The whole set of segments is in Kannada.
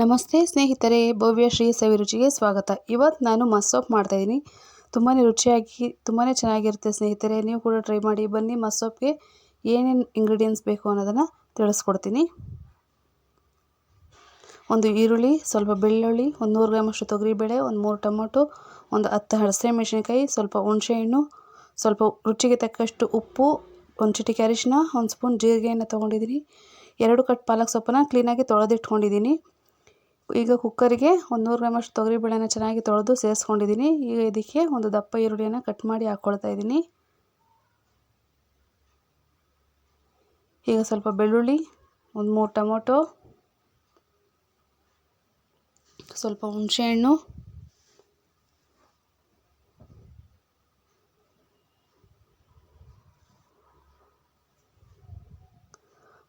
ನಮಸ್ತೆ ಸ್ನೇಹಿತರೆ, ಭವ್ಯ ಶ್ರೀ ಸವಿ ರುಚಿಗೆ ಸ್ವಾಗತ. ಇವತ್ತು ನಾನು ಮಸ್ಸೋಪ್ ಮಾಡ್ತಾಯಿದ್ದೀನಿ ತುಂಬಾ ರುಚಿಯಾಗಿ ತುಂಬಾ ಚೆನ್ನಾಗಿರುತ್ತೆ ಸ್ನೇಹಿತರೆ. ನೀವು ಕೂಡ ಟ್ರೈ ಮಾಡಿ, ಬನ್ನಿ ಮಸ್ಸೋಪ್ಗೆ ಏನೇನು ಇಂಗ್ರೀಡಿಯೆಂಟ್ಸ್ ಬೇಕು ಅನ್ನೋದನ್ನು ತಿಳಿಸ್ಕೊಡ್ತೀನಿ. ಒಂದು ಈರುಳ್ಳಿ, ಸ್ವಲ್ಪ ಬೆಳ್ಳುಳ್ಳಿ, ಒಂದು ನೂರು ಗ್ರಾಮಷ್ಟು ತೊಗರಿಬೇಳೆ, ಒಂದು ಮೂರು ಟೊಮೊಟೊ, ಒಂದು ಹತ್ತು ಹಸಿಮೆಣಸಿನ್ಕಾಯಿ ಸ್ವಲ್ಪ ಹುಣಸೆಹಣ್ಣು ಸ್ವಲ್ಪ ರುಚಿಗೆ ತಕ್ಕಷ್ಟು ಉಪ್ಪು, ಒಂದು ಚಿಟಿಕೆ ಅರಿಶಿನ, ಒಂದು ಸ್ಪೂನ್ ಜೀರಿಗೆಯನ್ನು ತೊಗೊಂಡಿದ್ದೀನಿ ಎರಡು ಕಟ್ ಪಾಲಕ್ ಸೊಪ್ಪನ್ನು ಕ್ಲೀನಾಗಿ ತೊಳೆದಿಟ್ಕೊಂಡಿದ್ದೀನಿ ಈಗ ಕುಕ್ಕರಿಗೆ ಒಂದು ನೂರು ಗ್ರಾಮಷ್ಟು ತೊಗರಿಬೇಳೆನ ಚೆನ್ನಾಗಿ ತೊಳೆದು ಸೇರಿಸ್ಕೊಂಡಿದ್ದೀನಿ ಈಗ ಇದಕ್ಕೆ ಒಂದು ದಪ್ಪ ಈರುಳ್ಳಿಯನ್ನು ಕಟ್ ಮಾಡಿ ಹಾಕ್ಕೊಳ್ತಾ ಇದ್ದೀನಿ. ಈಗ ಸ್ವಲ್ಪ ಬೆಳ್ಳುಳ್ಳಿ, ಒಂದು ಮೂರು ಟೊಮೊಟೊ, ಸ್ವಲ್ಪ ಹುಣಸೆಹಣ್ಣು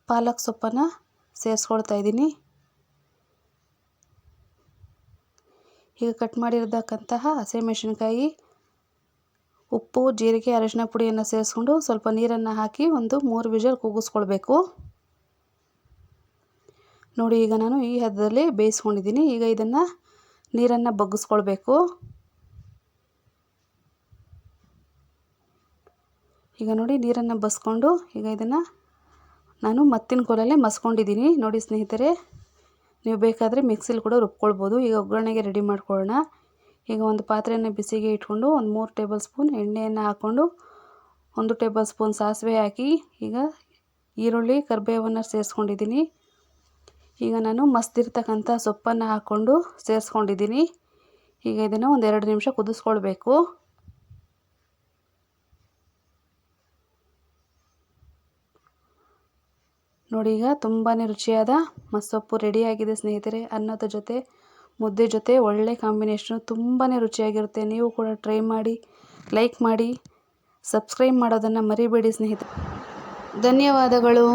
ಪಾಲಕ್ ಸೊಪ್ಪನ್ನು ಸೇರಿಸ್ಕೊಳ್ತಾ ಇದ್ದೀನಿ. ಈಗ ಕಟ್ ಮಾಡಿರತಕ್ಕಂತಹ ಹಸಿಮೆಣಸಿನ್ಕಾಯಿ ಉಪ್ಪು, ಜೀರಿಗೆ ಅರಿಶಿನ ಪುಡಿಯನ್ನು ಸೇರಿಸ್ಕೊಂಡು ಸ್ವಲ್ಪ ನೀರನ್ನು ಹಾಕಿ ಒಂದು ಮೂರು ವಿಜಲ್ ಕೂಗಿಸ್ಕೊಳ್ಬೇಕು. ನೋಡಿ, ಈಗ ನಾನು ಈ ಹದದಲ್ಲಿ ಬೇಯಿಸ್ಕೊಂಡಿದ್ದೀನಿ. ಈಗ ಇದನ್ನು ನೀರನ್ನು ಬಗ್ಗಿಸ್ಕೊಳ್ಬೇಕು. ಈಗ ನೋಡಿ, ನೀರನ್ನು ಬಸ್ಕೊಂಡು ಈಗ ಇದನ್ನು ನಾನು ಮತ್ತಿನ ಕೋಲಲ್ಲೇ ಮಸ್ಕೊಂಡಿದ್ದೀನಿ. ನೋಡಿ ಸ್ನೇಹಿತರೆ. ನೀವು ಬೇಕಾದರೆ ಮಿಕ್ಸಿಲಿ ಕೂಡ ರುಬ್ಕೊಳ್ಬೋದು. ಈಗ ಒಗ್ಗರಣೆಗೆ ರೆಡಿ ಮಾಡ್ಕೊಳ್ಳೋಣ. ಈಗ ಒಂದು ಪಾತ್ರೆಯನ್ನು ಬಿಸಿಗೆ ಇಟ್ಕೊಂಡು ಒಂದು ಮೂರು ಟೇಬಲ್ ಸ್ಪೂನ್ ಎಣ್ಣೆಯನ್ನು ಹಾಕ್ಕೊಂಡು ಒಂದು ಟೇಬಲ್ ಸ್ಪೂನ್ ಸಾಸಿವೆ ಹಾಕಿ ಈಗ ಈರುಳ್ಳಿ, ಕರಿಬೇವನ್ನು ಸೇರಿಸ್ಕೊಂಡಿದ್ದೀನಿ. ಈಗ ನಾನು ಮಸ್ತಿರ್ತಕ್ಕಂಥ ಸೊಪ್ಪನ್ನು ಹಾಕ್ಕೊಂಡು ಸೇರಿಸ್ಕೊಂಡಿದ್ದೀನಿ. ಈಗ ಇದನ್ನು ಒಂದು ಎರಡು ನಿಮಿಷ ಕುದಿಸ್ಕೊಳ್ಬೇಕು. ನೋಡಿ, ಈಗ ತುಂಬಾ ರುಚಿಯಾದ ಮಸ್ಸೊಪ್ಪು ರೆಡಿಯಾಗಿದೆ ಸ್ನೇಹಿತರೆ. ಅನ್ನದ ಜೊತೆ, ಮುದ್ದೆ ಜೊತೆ, ಒಳ್ಳೆ ಕಾಂಬಿನೇಷನು ತುಂಬಾ ರುಚಿಯಾಗಿರುತ್ತೆ. ನೀವು ಕೂಡ ಟ್ರೈ ಮಾಡಿ ಲೈಕ್ ಮಾಡಿ ಸಬ್ಸ್ಕ್ರೈಬ್ ಮಾಡೋದನ್ನು ಮರಿಬೇಡಿ ಸ್ನೇಹಿತರೆ. ಧನ್ಯವಾದಗಳು.